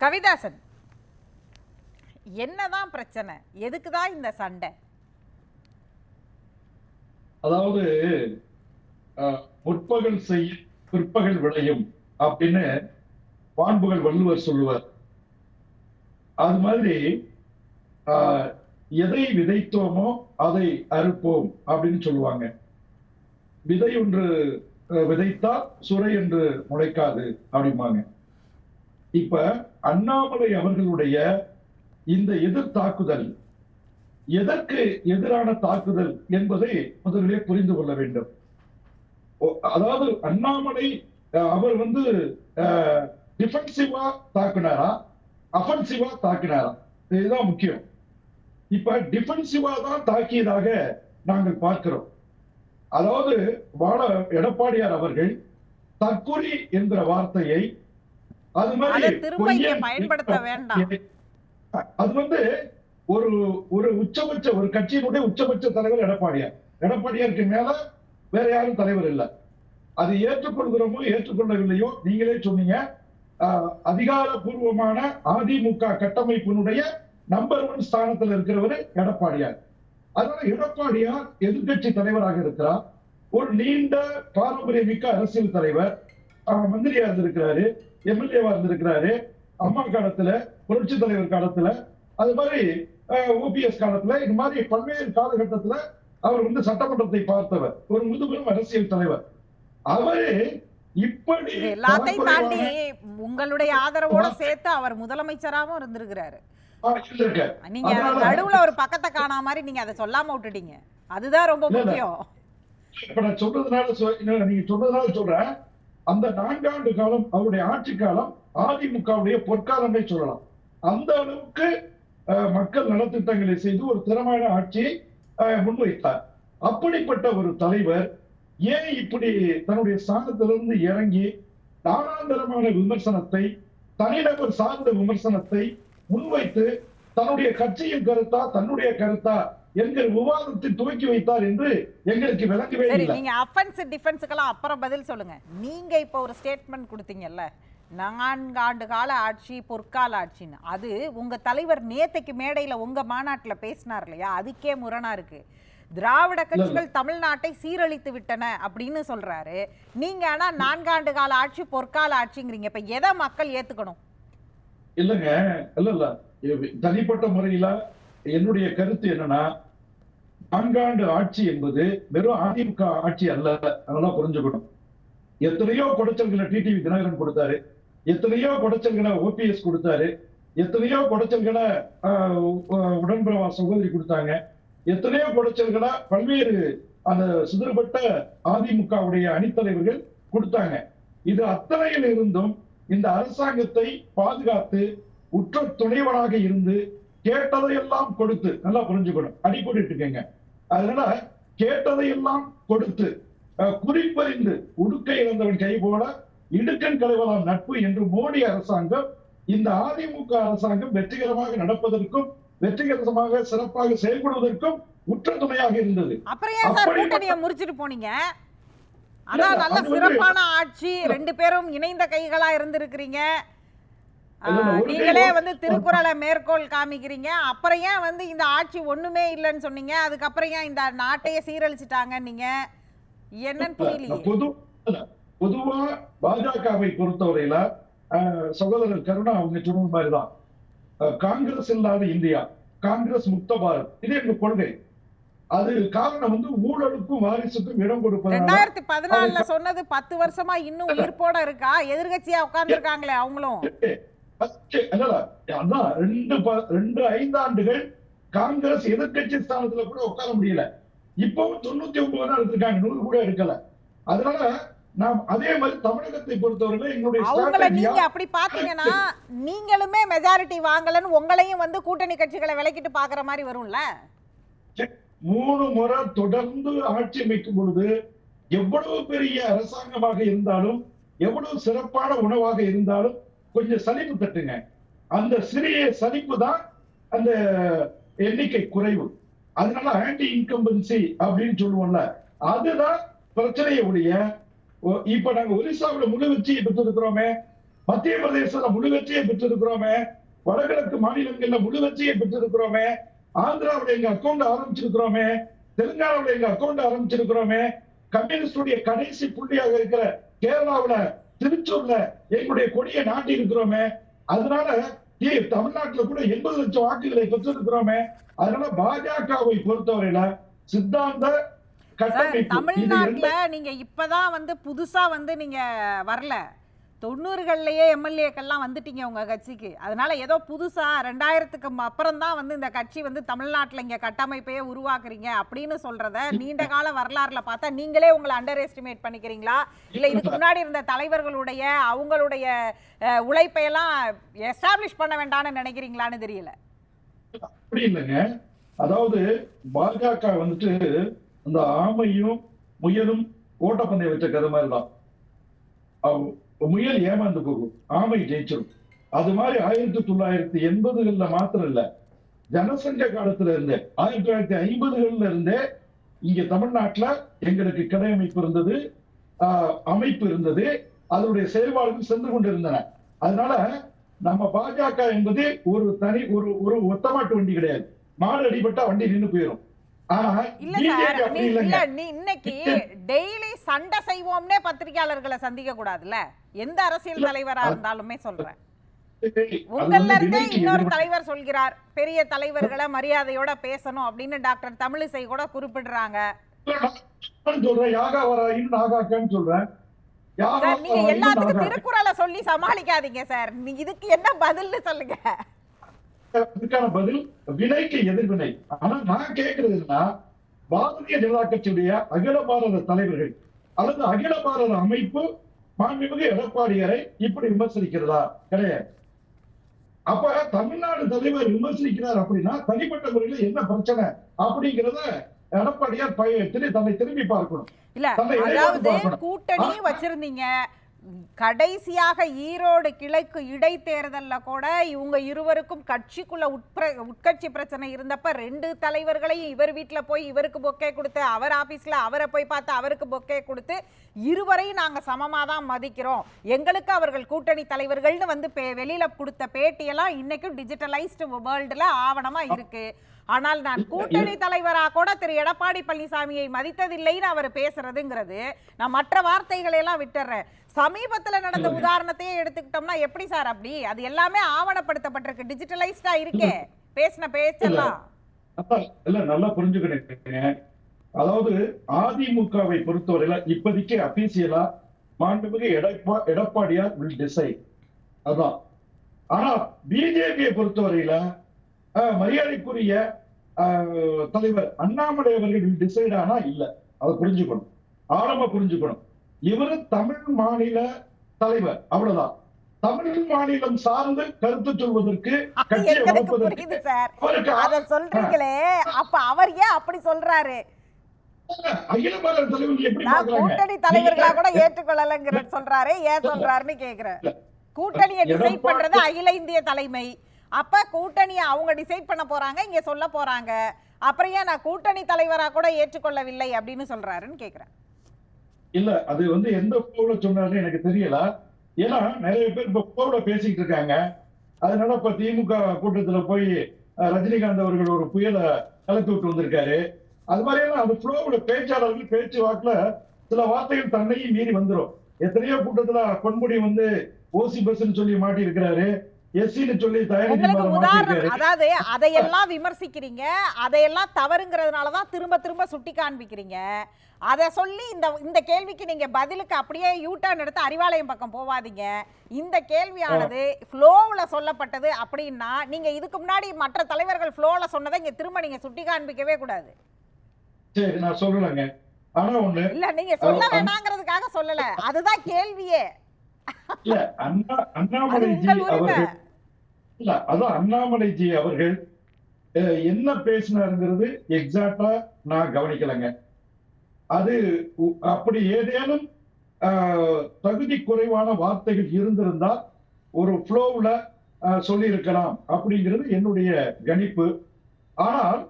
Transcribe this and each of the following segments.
கவிதாசன். என்னதான் பிரச்சனை? எதுக்கு தான் இந்த சண்டை? அதாவது முற்பகல் செய்ய பிற்பகல் விளையும் அப்படின்னு பாண்புகள் வள்ளுவர் சொல்லுவார். அது மாதிரி ஆஹ், எதை விதைத்தோமோ அதை அறுப்போம் அப்படின்னு சொல்லுவாங்க. விதை ஒன்று அஹ், விதைத்தால் சுரை என்று முளைக்காது அப்படிம்பாங்க. இப்ப அண்ணாமலை அவர்களுடைய இந்த எதிர் தாக்குதல் எதற்கு எதிரான தாக்குதல் என்பதை முதலிலே புரிந்து கொள்ள வேண்டும். அதாவது அண்ணாமலை அஹ், அவர் வந்து டிஃபென்சிவா தாக்குனாரா? அஃபென்சிவா தாக்கினாரா? இதுதான் முக்கியம். இப்ப டிஃபென்சிவா தான் தாக்கியதாக நாங்கள் பார்க்கிறோம். அதாவது வாழ எடப்பாடியார் அவர்கள் தற்கொலை என்கிற வார்த்தையை அது மாதிரி பயன்படுத்த வேண்டாம். அது வந்து ஒரு ஒரு உச்சபட்ச ஒரு கட்சியினுடைய உச்சபட்ச தலைவர் எடப்பாடியார். எடப்பாடியாருக்கு மேல வேற யாரும் தலைவர் இல்ல. அது ஏற்றுக்கொள்கிறோமோ ஏற்றுக்கொள்ளவில்லையோ நீங்களே சொன்னீங்க. ஆஹ், அதிகாரப்பூர்வமான அதிமுக கட்டமைப்பினுடைய நம்பர் ஒன் ஸ்தானத்தில் இருக்கிறவர் எடப்பாடியார். அதனால எடப்பாடியார் எதிர்க்கட்சி தலைவராக இருக்கிறார். ஒரு நீண்ட பாரம்பரியமிக்க அரசியல் தலைவர். ஆஹ், மந்திரியா இருந்திருக்கிறாரு எம்எல்ஏவா இருந்திருக்கிறாரு அம்மா காலத்துல புரட்சி தலைவர் காலத்துல அது மாதிரி ஓபிஎஸ் காலத்துல இது மாதிரி பல்வேறு காலகட்டத்துல அவர் வந்து சட்டமன்றத்தை பார்த்தவர். ஒரு முதுபெரும் அரசியல் தலைவர். அவரு இப்படி எல்லாத்தையும் தாண்டி உங்களுடைய ஆதரவோட சேர்த்து அவர் முதலமைச்சராகவும் இருந்திருக்கிறாரு. நீங்க நடுவுல ஒரு பக்கத்தை காணா மாதிரி நீங்க அதை சொல்லாம விட்டுட்டீங்க. அதுதான் ரொம்ப. முக்கியம். இப்ப நான் சொல்றதுனால நீங்க சொல்றதுனால சொல்றேன். அந்த நான்காண்டு காலம் அவருடைய ஆட்சி காலம் அதிமுகவுடைய பொற்காலமே சொல்லலாம். அந்த அளவுக்கு மக்கள் நலத்திட்டங்களை செய்து ஒரு திறமையான ஆட்சியை அஹ், முன்வைத்தார். அப்படிப்பட்ட ஒரு தலைவர் ஏன் இப்படி தன்னுடைய ஸ்தானத்திலிருந்து இறங்கி நானாந்தரமான விமர்சனத்தை தனிநபர் சார்ந்த விமர்சனத்தை முன்வைத்து தன்னுடைய கட்சியின் கருத்தா தன்னுடைய கருத்தா என்கிற விவாதத்தை துவக்கி வைத்தார் என்று எங்களுக்கு விளங்கவே சரி இல்லை. நீங்க அஃபென்ஸ் டிஃபென்ஸுக்கெல்லாம் அப்புறம் பதில் சொல்லுங்க. நீங்க இப்போ ஒரு ஸ்டேட்மெண்ட் கொடுத்தீங்கல்ல நான்காண்டு கால ஆட்சி பொற்கால ஆட்சின்னு அது உங்க தலைவர் நேத்தைக்கு மேடையில உங்க மாநாட்டுல பேசினார் இல்லையா? அதுக்கே முரணா இருக்கு. திராவிட கட்சிகள் தமிழ்நாட்டை சீரழித்து விட்டன அப்படின்னு சொல்றாரு. நீங்க ஆனா நான்காண்டு கால ஆட்சி பொற்கால ஆட்சிங்கிறீங்க. இப்ப எதை மக்கள் ஏத்துக்கணும்? இல்லங்க இல்ல இல்ல. தனிப்பட்ட முறையில என்னுடைய கருத்து என்னன்னா நான்காண்டு ஆட்சி என்பது வெறும் அதிமுக ஆட்சி அல்ல அதெல்லாம் புரிஞ்சுக்கணும் எத்தனையோ குடைச்சல்களை டிடிவி தினகரன் கொடுத்தாரு. எத்தனையோ குடைச்சல்களை ஓபிஎஸ் கொடுத்தாரு. எத்தனையோ குடைச்சல்களை உடன்பிரவா சகோதரி கொடுத்தாங்க. எத்தனையோ குடைச்சல்களை பல்வேறு அந்த சிதறுபட்ட அதிமுகவுடைய அணித்தலைவர்கள் கொடுத்தாங்க. இது அத்தனையில் இருந்தும் இந்த அரசாங்கத்தை பாதுகாத்து உற்ற துணைவனாக இருந்து கேட்டதையெல்லாம் கொடுத்து நல்லா புரிஞ்சுக்கணும். அடிப்படைட்டு இருக்கேங்க. அதனால கேட்டதையெல்லாம் கொடுத்து குறிப்பறிந்து உடுக்கை இழந்தவன் கை போல இடுக்கன் களைவலாம் நட்பு என்று மோடி அரசாங்கம் இந்த அதிமுக அரசாங்கம் வெற்றிகரமாக நடப்பதற்கும் வெற்றிகரமாக சிறப்பாக செயல்படுவதற்கும் உற்ற துணையாக இருந்தது. அப்புறம் ஏன் சார் அப்படி கூட்டணியை முறிச்சிட்டு போனீங்க? அதான் நல்ல சிறப்பான ஆட்சி ரெண்டு பேரும் இணைந்த கைகளா இருந்திருக்கிறீங்க இல்ல, இல்ல, ஆஹ், ஒரு கை நீங்களே வந்து திருக்குறளை மேற்கோள் காமிக்கிறீங்க. அப்புறம் ஏன் வந்து இந்த ஆட்சி ஒண்ணுமே இல்லைன்னு சொன்னீங்க? அதுக்கப்புறம் ஏன் இந்த நாட்டையே சீரழிச்சிட்டாங்க நீங்க என்னன்னு இல்ல, பொதுவா பாஜகவை பொறுத்தவரையில சகோதரர் கருணா அவங்க சொன்ன மாதிரிதான். காங்கிரஸ் இல்லாத இந்தியா காங்கிரஸ் முக்த பாரத் இது எங்க கொள்கை. அது காரணம் வந்து ஊழலுக்கும் வாரிசுக்கும் இடம் கொடுப்பதனால ரெண்டாயிரத்தி பதினாலுல சொன்னது பத்து வருஷமா இன்னும் உயிர்ப்போட இருக்கா? எதிர்கட்சியா உட்கார்ந்துருக்காங்களே அவங்களும். அதான் ரெண்டு ரெண்டு ஐந்தாண்டுகள் காங்கிரஸ் எதிர்க்கட்சி ஸ்தானத்துல கூட உட்கார முடியல. இப்பவும் தொண்ணூத்தி ஒன்பது தான் எடுத்திருக்காங்க நூறு கூட எடுக்கல. அதனால நாம் அதே மாதிரி தமிழகத்தை பொறுத்தவரை எங்களுடைய அவங்கள நீங்க அப்படி பாத்தீங்கன்னா நீங்களுமே மெஜாரிட்டி வாங்கலன்னு உங்களையும் வந்து கூட்டணி கட்சிகளை விலக்கிட்டு பாக்குற மாதிரி வரும்ல? மூணு முறை தொடர்ந்து ஆட்சி அமைக்கும் பொழுது எவ்வளவு பெரிய அரசாங்கமாக இருந்தாலும் எவ்வளவு சிறப்பான உணவாக இருந்தாலும் கொஞ்சம் சலிப்பு தட்டுங்க. அந்த சிறிய சலிப்பு தான் அந்த எண்ணிக்கை குறைவு. அதனால ஆன்டி இன்கம்பன்சி அப்படின்னு சொல்லுவோம்ல அதுதான் பிரச்சனையை உடைய இப்ப நாங்க ஒரிசாவுல முழு வெற்றியை பெற்றிருக்கிறோமே மத்திய பிரதேசத்துல முழு வெற்றியை பெற்றிருக்கிறோமே வடகிழக்கு மாநிலங்கள்ல முழு வெற்றியை பெற்றிருக்கிறோமே ஆந்திராவுடைய எங்க அக்கௌண்ட் ஆரம்பிச்சிருக்கிறோமே தெலுங்கானாவுடைய எங்க அக்கௌண்ட் ஆரம்பிச்சிருக்கிறோமே கம்யூனிஸ்டுடைய கடைசி புள்ளியாக இருக்கிற கேரளாவுல திருச்சூர்ல எங்களுடைய கொடியை நாட்டி இருக்கிறோமே அதனால தமிழ்நாட்டுல கூட எண்பது லட்சம் வாக்குகளை பெற்றிருக்கிறோமே அதனால பாஜகவை பொறுத்தவரையில சித்தாந்த தமிழ்நாட்டுல நீங்க இப்பதான் வந்து புதுசா வந்து நீங்க வரல. தொண்ணூறுகள்லயே எம்எல்ஏக்கள்லாம் வந்துட்டீங்க உங்க கட்சிக்கு. அதனால ஏதோ புதுசா ரெண்டாயிரத்துக்கு அப்புறம் தான் வந்து இந்த கட்சி வந்து தமிழ்நாட்டுல இங்க கட்டமைப்பையே உருவாக்குறீங்க அப்படின்னு சொல்கிறத நீண்ட கால வரலாறுல பார்த்தா நீங்களே உங்களை அண்டர் எஸ்டிமேட் பண்ணிக்கிறீங்களா? இல்ல இதுக்கு முன்னாடி இருந்த தலைவர்களுடைய அவங்களுடைய அஹ், உழைப்பையெல்லாம் எஸ்டாப்ளிஷ் பண்ண வேண்டாம்னு நினைக்கிறீங்களான்னு தெரியல. அப்படி இல்லைங்க. அதாவது பாஜக வந்துட்டு அந்த ஆமையும் முயலும் ஓட்டப்பந்தயம் வச்ச கதை மாதிரி தான். முயல் ஏமாந்து போகும். ஆமை ஜெயிச்சிடும் அது மாதிரி ஆயிரத்தி தொள்ளாயிரத்தி எண்பதுகள்ல மாத்திரம் இல்ல ஜனசங்க காலத்துல இருந்தே ஆயிரத்தி தொள்ளாயிரத்தி ஐம்பதுகள்ல இருந்தே இங்க தமிழ்நாட்டுல எங்களுக்கு கடை அமைப்பு இருந்தது அமைப்பு இருந்தது அதனுடைய செயல்பாடுகள் சென்று கொண்டிருந்தன. அதனால நம்ம பாஜக என்பது ஒரு தனி ஒரு ஒரு ஒத்தமாட்டு வண்டி கிடையாது. மாடு அடிபட்டா வண்டி நின்னு போயிடும் ஆனா இன்னைக்கு டெய்லி சண்டை செய்வோம்னே பத்திரிக்கையாளர்களை சந்திக்க கூடாதுல்ல? எந்த அரசியல் தலைவரா இருந்தாலுமே சொல்றேன். உங்கள்ல இருந்தே இன்னொரு தலைவர் சொல்கிறார். பெரிய தலைவர்களை மரியாதையோட பேசணும் அப்படின்னு டாக்டர் தமிழிசை கூட குறிப்பிடுறாங்க. நீங்க எல்லாத்துக்கும். திருக்குறளை சொல்லி சமாளிக்காதீங்க சார். நீங்க இதுக்கு என்ன பதில்னு சொல்லுங்க. அதுக்கான பதில் வினைக்கு எதிர்வினை ஆனா நான் கேட்கறது என்னன்னா பாரதிய ஜனதா கட்சியுடைய அகில பாரத தலைவர்கள் அல்லது அகில பாரத அமைப்பு மாண்புமிகு எடப்பாடியாரை இப்படி விமர்சிக்கிறதா கிடையாது. அப்ப தமிழ்நாடு தலைவர் விமர்சிக்கிறார் அப்படின்னா தனிப்பட்ட முறையில் என்ன பிரச்சனை அப்படிங்கிறத எடப்பாடியார் தன்னை திரும்பி பார்க்கணும். இல்ல அதாவது. வச்சிருந்தீங்க. கடைசியாக ஈரோடு கிழக்கு இடைத்தேர்தலில் கூட இவங்க இருவருக்கும் கட்சிக்குள்ள உட்பிர உட்கட்சி பிரச்சனை இருந்தப்ப ரெண்டு தலைவர்களையும் இவர் வீட்டில் போய் இவருக்கு பொக்கே கொடுத்து அவர் ஆஃபீஸில் அவரை போய் பார்த்து அவருக்கு பொக்கே கொடுத்து இருவரையும் நாங்கள் சமமாக தான் மதிக்கிறோம். எங்களுக்கு அவர்கள் கூட்டணி தலைவர்கள்னு வந்து பே- வெளியில் கொடுத்த பேட்டியெல்லாம் இன்னைக்கும் டிஜிட்டலைஸ்டு வேர்ல்டில் ஆவணமாக இருக்கு. ஆனால் நான் கூட்டணி தலைவரா கூட திரு. எடப்பாடி பழனிசாமியை மதித்ததில்லைன்னு அவர் பேசுறதுங்கிறது நான் மற்ற வார்த்தைகளை எல்லாம் விட்டுறேன். சமீபத்துல நடந்த. உதாரணத்தையே எடுத்துக்கிட்டோம்னா எப்படி சார் அப்படி? அது எல்லாமே ஆவணப்படுத்தப்பட்டிருக்கு. டிஜிட்டலைஸ்டா இருக்கே. பேசின பேச்செல்லாம். இல்ல. நல்லா புரிஞ்சுக்கிட்டீங்க. அதாவது அதிமுகவை பொறுத்தவரையில இப்போதைக்கு அபிஷியலா மாண்புமிகு எடப்பா எடப்பாடியார் வில் டிசைட் அதான். ஆனா பிஜேபியை பொறுத்தவரையில மரியாதைக்குரிய தலைவர் அண்ணாமலை அவர்கள் டிசைட் ஆனா இல்ல. அதை புரிஞ்சுக்கணும். ஆரம்ப புரிஞ்சுக்கணும். இவரு தமிழ் மாநில தலைவர் அவ்வளவுதான். தமிழ் மாநிலம் சார்ந்து கருத்து சொல்வதற்கு கட்சியை வளர்ப்பதற்கு அவருக்கு அத சொல்றீங்களே அப்ப அவர் ஏன் அப்படி சொல்றாரு? கூட்டணி தலைவர்களா கூட ஏற்றுக்கொள்ளலங்கிற சொல்றாரு ஏன் சொல்றாருன்னு கேக்குறேன். கூட்டணியை டிசைட் பண்றது அகில இந்திய தலைமை. அப்ப கூட்டணியை அவங்க டிசைட் பண்ண போறாங்க இங்க சொல்ல போறாங்க. அப்புறம் ஏன் நான் கூட்டணி தலைவரா கூட ஏற்றுக்கொள்ளவில்லை அப்படின்னு சொல்றாருன்னு கேக்குறேன். இல்ல அது வந்து எந்த போர்ல சொன்னாருன்னு எனக்கு தெரியல. ஏன்னா நிறைய பேர் இப்ப போர்ல பேசிட்டு இருக்காங்க. அதனால இப்ப திமுக கூட்டத்துல போய் ரஜினிகாந்த் அவர்கள் ஒரு புயலை கலத்து விட்டு வந்திருக்காரு. அது மாதிரி எல்லாம் அந்த ஃப்ளோவுல பேச்சாளர்கள் பேச்சு வாக்குல சில வார்த்தைகள் தன்னையும் மீறி வந்துடும் எத்தனையோ கூட்டத்துல பொன்முடி வந்து ஓசி பஸ்ன்னு சொல்லி மாட்டி இருக்கிறாரு அதாவது அதையெல்லாம் விமர்சிக்கிறீங்க அதையெல்லாம் தவறுங்கிறதுனால தான் திரும்ப திரும்ப சுட்டி காண்பிக்கிறீங்க. அதை சொல்லி இந்த இந்த கேள்விக்கு நீங்க பதிலுக்கு அப்படியே யூ டர்ன் எடுத்து அறிவாலயம் பக்கம் போவாதீங்க. இந்த கேள்வியானது ஃப்ளோவில் சொல்லப்பட்டது அப்படின்னா நீங்க இதுக்கு முன்னாடி மற்ற தலைவர்கள் ஃப்ளோவில் சொன்னதை இங்க திரும்ப நீங்க சுட்டி காண்பிக்கவே கூடாது. சரி நான் சொல்லலைங்க ஆனா ஒண்ணு இல்ல நீங்க சொல்ல வேணாங்கிறதுக்காக சொல்லல. அதுதான் கேள்வியே. இல்ல அண்ணா அது அண்ணாமலைஜி அவர்கள் இல்ல அதான் அண்ணாமலைஜி அவர்கள் அஹ், என்ன பேசினாருங்கிறது எக்ஸாக்டா நான் கவனிக்கலைங்க. அது அப்படி ஏதேனும் தகுதி குறைவான வார்த்தைகள் இருந்திருந்தால் ஒரு ஃப்ளோவுல சொல்லியிருக்கலாம் அப்படிங்கிறது என்னுடைய கணிப்பு. ஆனால்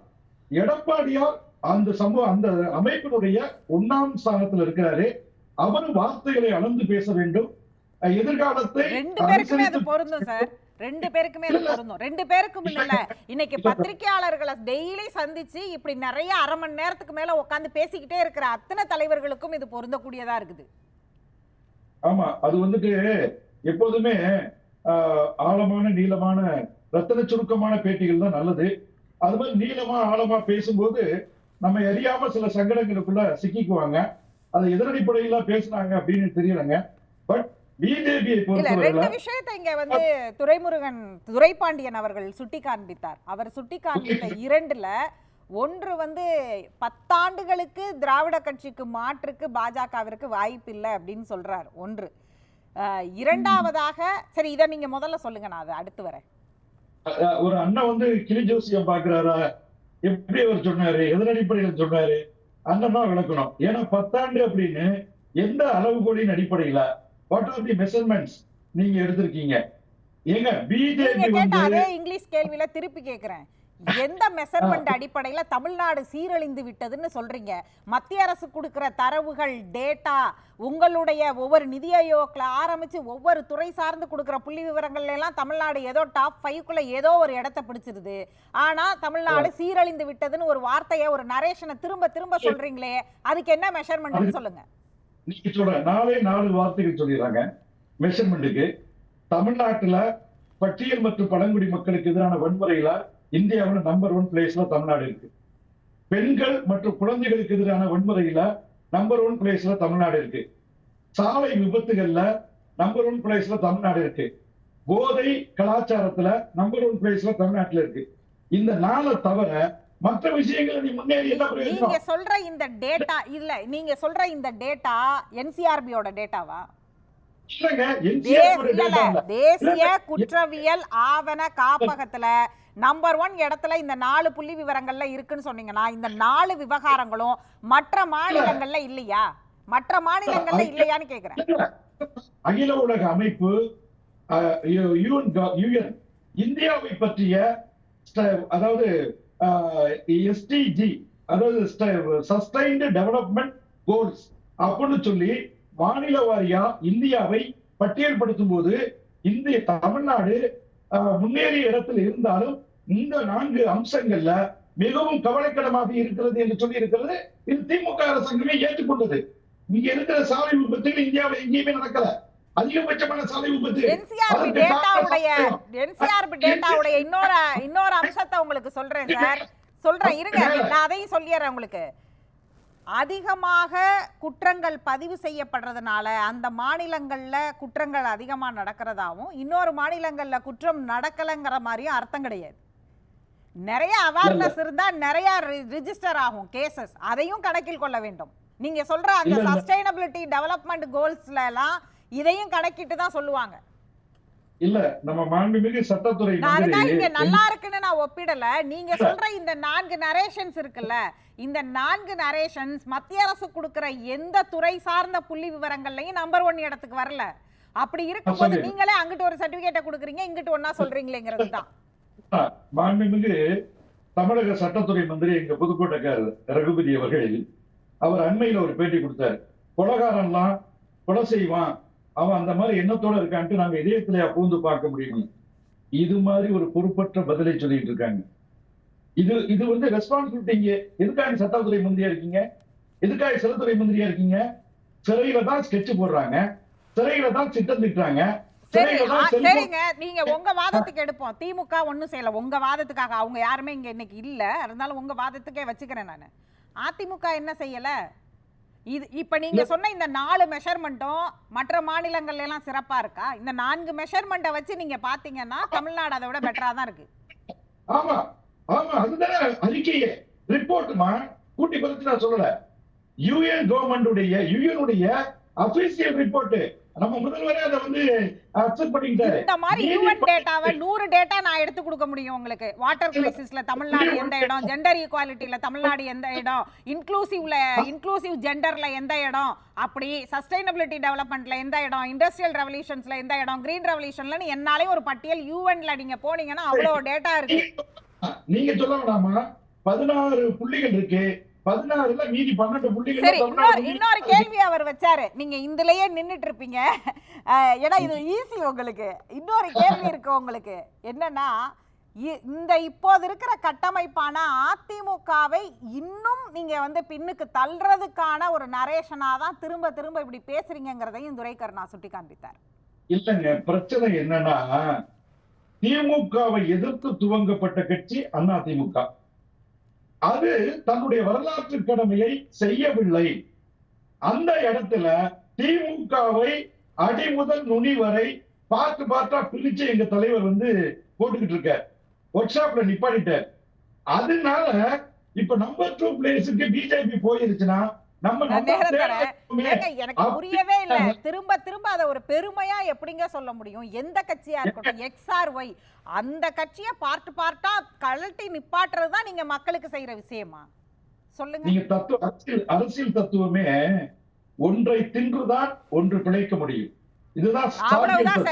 எடப்பாடியார் அந்த சமூக அந்த அமைப்பினுடைய ஒன்னாம் ஸ்தானத்தில் இருக்கிறாரு அவர் வார்த்தைகளை அளந்து பேச வேண்டும். எதிர்காலத்தை ரெண்டு பேருக்குமே அது பொருந்தும் சார். ரெண்டு பேருக்குமே. பொருந்தும். ரெண்டு பேருக்கும் இல்ல இன்னைக்கு இல்ல. பத்திரிக்கையாளர்களை டெய்லி சந்திச்சு இப்படி நிறைய அரை மணி நேரத்துக்கு மேல உட்காந்து பேசிக்கிட்டே இருக்கிற அத்தனை தலைவர்களுக்கும் இது பொருந்தக்கூடியதா இருக்குது. ஆமா. அது வந்துட்டு எப்போதுமே ஆழமான நீளமான ரத்தன சுருக்கமான பேட்டிகள் தான் நல்லது. அது மாதிரி நீளமா ஆழமா பேசும்போது நம்ம அறியாம சில சங்கடங்களுக்குள்ள சிக்கிக்குவாங்க. அதை எதிரடிப்படையில பேசுனாங்க அப்படின்னு தெரியலங்க. பட் இல்ல ரெண்டு விஷயத்தை இங்க வந்து துரைமுருகன் துரைபாண்டியன் அவர்கள் சுட்டி காண்பித்தார் அவர் சுட்டி காண்பித்த இரண்டுல ஒன்று வந்து பத்தாண்டுகளுக்கு திராவிட கட்சிக்கு மாற்றுக்கு பாஜகவிற்கு வாய்ப்பு இல்லை அப்படின்னு சொல்றார் ஒன்று. இரண்டாவதாக சரி இதை நீங்க முதல்ல சொல்லுங்க நான் அதை அடுத்து வரேன். ஒரு அண்ணன் வந்து கிளி ஜோசியம் பாக்குறாரா எப்படி அவர் சொன்னாரு? எதனடிப்படையில சொன்னாரு? அண்ணன் தான் விளக்கணும். ஏன்னா பத்தாண்டு அப்படின்னு எந்த அளவுகோலின் அடிப்படையில வாட் ஆர் தி மெஷர்மெண்ட்ஸ் நீங்க எடுத்திருக்கீங்க? ஏங்க பிஜேபி வந்து அதே இங்கிலீஷ் கேள்வியில திருப்பி கேக்குறேன். எந்த மெஷர்மெண்ட் அடிப்படையில தமிழ்நாடு சீரழிந்து விட்டதுன்னு சொல்றீங்க? மத்திய அரசு கொடுக்கிற தரவுகள் டேட்டா உங்களுடைய ஒவ்வொரு நிதி ஆயோக்ல ஆரம்பிச்சு ஒவ்வொரு துறை சார்ந்து கொடுக்கிற புள்ளி விவரங்கள்ல எல்லாம் தமிழ்நாடு ஏதோ டாப் ஃபைவ்க்குள்ள ஏதோ ஒரு இடத்த பிடிச்சிருது. ஆனா தமிழ்நாடு சீரழிந்து விட்டதுன்னு ஒரு வார்த்தையை ஒரு நரேஷனை திரும்ப திரும்ப சொல்றீங்களே அதுக்கு என்ன மெஷர்மெண்ட்னு சொல்லுங்க. நீங்க சொல்ற நாலே நாலு வார்த்தைகள் சொல்லிடுறாங்க. மெஷர்மெண்ட்டுக்கு தமிழ்நாட்டுல பட்டியல் மற்றும் பழங்குடி மக்களுக்கு எதிரான வன்முறையில இந்தியாவில் நம்பர் ஒன் பிளேஸ்ல தமிழ்நாடு இருக்கு. பெண்கள் மற்றும் குழந்தைகளுக்கு எதிரான வன்முறையில நம்பர் ஒன் பிளேஸ்ல தமிழ்நாடு இருக்கு. சாலை விபத்துகள்ல நம்பர் ஒன் பிளேஸ்ல தமிழ்நாடு இருக்கு. போதை கலாச்சாரத்துல நம்பர் ஒன் பிளேஸ்ல தமிழ்நாட்டுல இருக்கு. இந்த நாளை தவிர மற்ற விஷயங்களை நீ முன்னேறி என்ன நீங்க சொல்ற இந்த டேட்டா இல்ல நீங்க சொல்ற இந்த டேட்டா என்சிஆர்பியோட டேட்டாவா. தேசிய குற்றவியல் ஆவண காப்பகத்துல நம்பர் ஒன் இடத்துல இந்த நாலு புள்ளி விவரங்கள்ல இருக்குன்னு சொன்னீங்கன்னா இந்த நாலு விவகாரங்களும் மற்ற மாநிலங்கள்ல இல்லையா? மற்ற மாநிலங்கள்ல இல்லையான்னு கேக்குறேன். அகில உலக அமைப்பு யூஎன் இந்தியாவை பற்றிய அதாவது எஸ்டிஜி அதாவது சஸ்டைன்டு டெவலப்மெண்ட் கோல்ஸ் அப்படின்னு சொல்லி மாநில வாரியா இந்தியாவை பட்டியல்படுத்தும் போது இந்திய தமிழ்நாடு ஆஹ், முன்னேறிய இடத்தில் இருந்தாலும் இந்த நான்கு அம்சங்கள்ல மிகவும் கவலைக்கிடமாக இருக்கிறது என்று சொல்லி இருக்கிறது இது திமுக அரசாங்கமே ஏற்றுக்கொண்டது. இங்க இருக்கிற சாலை விபத்துகள் இந்தியாவில் எங்கேயுமே நடக்கல. அதிகபட்சமான சாலை விபத்து. என்சிஆர்பி டேட்டாவுடைய என்சிஆர்பி டேட்டாவுடைய இன்னொரு இன்னொரு அம்சத்தை உங்களுக்கு சொல்றேன் சார். சொல்றேன். இருங்க. நான் அதையும் சொல்லிடுறேன் உங்களுக்கு. அதிகமாக குற்றங்கள் பதிவு செய்யப்படுறதுனால அந்த மாநிலங்கள்ல குற்றங்கள் அதிகமா நடக்கிறதாவும் இன்னொரு மாநிலங்கள்ல குற்றம் நடக்கலைங்கிற மாதிரியும் அர்த்தம் கிடையாது. நிறைய அவேர்னஸ் இருந்தா நிறைய ரிஜிஸ்டர் ஆகும் கேசஸ் அதையும் கணக்கில் கொள்ள வேண்டும். நீங்க சொல்ற அந்த. சஸ்டைனபிலிட்டி டெவலப்மெண்ட் கோல்ஸ்ல எல்லாம் இதையும் கணக்கிட்டு தான் சொல்லுவாங்க. இல்ல நம்ம மாண்புமிகு சட்டத்துறை இங்க நல்லா இருக்குன்னு நான் ஒப்பிடல. நீங்க சொல்ற இந்த நான்கு நரேஷன்ஸ் இருக்குல்ல இந்த நான்கு நரேஷன்ஸ் மத்திய அரசு கொடுக்கிற எந்த துறை சார்ந்த புள்ளி விவரங்கள்லயும் நம்பர் ஒன் இடத்துக்கு வரல. அப்படி இருக்கும்போது. நீங்களே அங்கிட்டு ஒரு சர்டிபிகேட்டை கொடுக்குறீங்க இங்கிட்டு ஒன்னா சொல்றீங்களேங்கிறது தான். மாண்புமிகு தமிழக சட்டத்துறை மந்திரி எங்க புதுக்கோட்டைக்காரர் ரகுபதி அவர்கள் அவர் அண்மையில ஒரு பேட்டி கொடுத்தாரு. கொலகாரன்லாம் கொலை செய்வான் அவன் அந்த மாதிரி எண்ணத்தோட இருக்கான்ட்டு நாங்க இதயத்திலே பூந்து பார்க்க முடியும் இது மாதிரி ஒரு பொறுப்பற்ற பதிலை சொல்லிட்டு இருக்காங்க. இது இது வந்து ரெஸ்பான்சிபிலிட்டி இங்க. எதுக்காக சட்டத்துறை மந்திரியா இருக்கீங்க? எதுக்காக சிலத்துறை மந்திரியா இருக்கீங்க? சிறையில தான் ஸ்கெட்ச் போடுறாங்க. சிறையில தான் திட்டம் திட்டுறாங்க. சரிங்க. நீங்க உங்க வாதத்துக்கு எடுப்போம். திமுக ஒண்ணும் செய்யல. உங்க வாதத்துக்காக அவங்க யாருமே இங்க இன்னைக்கு இல்ல. இருந்தாலும் உங்க வாதத்துக்கே வச்சுக்கிறேன் நானு. அதிமுக என்ன செய்யல? இது இப்ப நீங்க சொன்ன இந்த நாலு மெஷர்மெண்ட்டும் மற்ற மாநிலங்கள்ல எல்லாம் சிறப்பா இருக்கா? இந்த நான்கு மெஷர்மெண்ட்டை வச்சு நீங்க பாத்தீங்கன்னா தமிழ்நாடு அதை விட பெட்டரா தான் இருக்கு. ஆமா ஆமா அதுதானே அறிக்கையே. ரிப்போர்ட்மா கூட்டி குறைச்சு நான் சொல்லல. யூஎன் கவர்மெண்ட் உடைய யூஎன் உடைய அபிஷியல் ரிப்போர்ட் இந்த மாதிரி யூஎன் டேட்டாவை நூறு டேட்டா நான் எடுத்து கொடுக்க முடியும் உங்களுக்கு. வாட்டர் கிரைசிஸ்ல தமிழ்நாடு எந்த இடம்? ஜெண்டர் ஈக்குவாலிட்டியில தமிழ்நாடு எந்த இடம்? இன்க்ளூசிவ்ல இன்க்ளூசிவ் ஜெண்டர்ல எந்த இடம்? அப்படி சஸ்டைனபிலிட்டி டெவலப்மெண்ட்ல எந்த இடம்? இண்டஸ்ட்ரியல் ரெவல்யூஷன்ஸ்ல எந்த இடம்? கிரீன் ரெவல்யூஷன்ல என்னாலே ஒரு பட்டியல் யூஎன்ல நீங்க போனீங்கன்னா அவ்வளவு டேட்டா இருக்கு. நீங்க சொல்ல வேணாமா? பதினாறு புள்ளிகள் இருக்கு. பதினாறுல மீதி பன்னெண்டு புள்ளிகள் சரி இன்னொரு இன்னொரு கேள்வி அவர் வச்சாரு. நீங்க இதுலயே நின்னுட்டு இருப்பீங்க ஏன்னா இது ஈஸி உங்களுக்கு. இன்னொரு கேள்வி இருக்கு உங்களுக்கு. என்னன்னா இந்த இப்போது இருக்கிற கட்டமைப்பான அதிமுகவை இன்னும் நீங்க வந்து பின்னுக்கு தள்ளுறதுக்கான ஒரு நரேஷனா தான் திரும்ப திரும்ப இப்படி பேசுறீங்கிறதையும் துரைக்கருணா சுட்டி காண்பித்தார் இல்லைங்க பிரச்சனை என்னன்னா திமுகவை எதிர்த்து துவங்கப்பட்ட கட்சி அதிமுக அது தன்னுடைய வரலாற்று கடமையை செய்யவில்லை. அந்த இடத்துல திமுகவை அடி முதல் நுனி வரை பார்த்து பார்த்தா பிரிச்சு எங்க தலைவர் வந்து போட்டுக்கிட்டு இருக்க ஒர்க் ஷாப்ல நிப்பாடிட்டார் அதனால இப்ப நம்பர் டூ பிளேஸுக்கு பிஜேபி போயிருச்சுன்னா எனக்கு புரியவே இல்ல. திரும்ப திரும்ப அதை ஒரு பெருமையா எப்படிங்க சொல்ல முடியும்? எந்த கட்சியா இருக்கட்டும் எக்ஸ் ஆர் ஒய் அந்த கட்சியை பார்ட் பார்ட்டா கழட்டி நிப்பாட்டுறது தான் நீங்க மக்களுக்கு செய்யற விஷயமா? சொல்லுங்க. நீங்க தத்துவ அரசியல் அரசியல் தத்துவமே ஒன்றை தின்றுதான் ஒன்று பிழைக்க முடியும். இதுதான் அவ்வளவுதான்